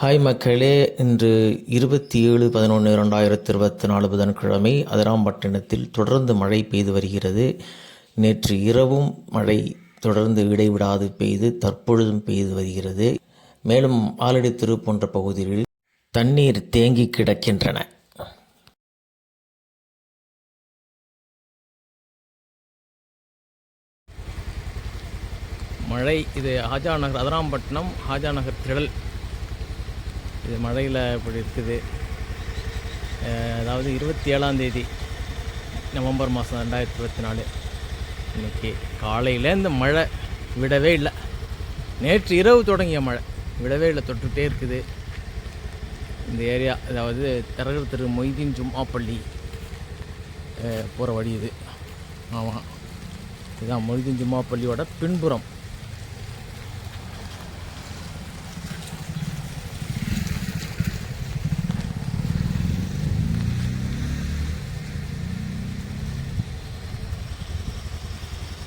Hi மக்களே இன்று இருபத்தி ஏழு பதினொன்று ரெண்டாயிரத்தி இருபத்தி நாலு புதன்கிழமை அதிராம்பட்டினத்தில் தொடர்ந்து மழை பெய்து வருகிறது. நேற்று இரவும் மழை தொடர்ந்து இடைவிடாது பெய்து தற்பொழுதும் பெய்து வருகிறது. மேலும் ஆலடி திரு போன்ற பகுதிகளில் தண்ணீர் தேங்கி கிடக்கின்றன. மழை இது ஹாஜா நகர் அதிராம்பட்டினம் ஹாஜா நகர் திடல் இது மழையில் இப்படி இருக்குது. அதாவது இருபத்தி ஏழாந்தேதி நவம்பர் மாதம் ரெண்டாயிரத்தி இருபத்தி நாலு. இன்னைக்கு காலையில் இந்த மழை விடவே இல்லை. நேற்று இரவு தொடங்கிய மழை விடவே இல்லை தொட்டுகிட்டே இருக்குது. இந்த ஏரியா அதாவது தரகர் திரு மொய்தீன் ஜும்மாப்பள்ளி போகிற வழி இது. ஆமாம் இதுதான் மொய்தீன் ஜும்மாப்பள்ளியோட பின்புறம்.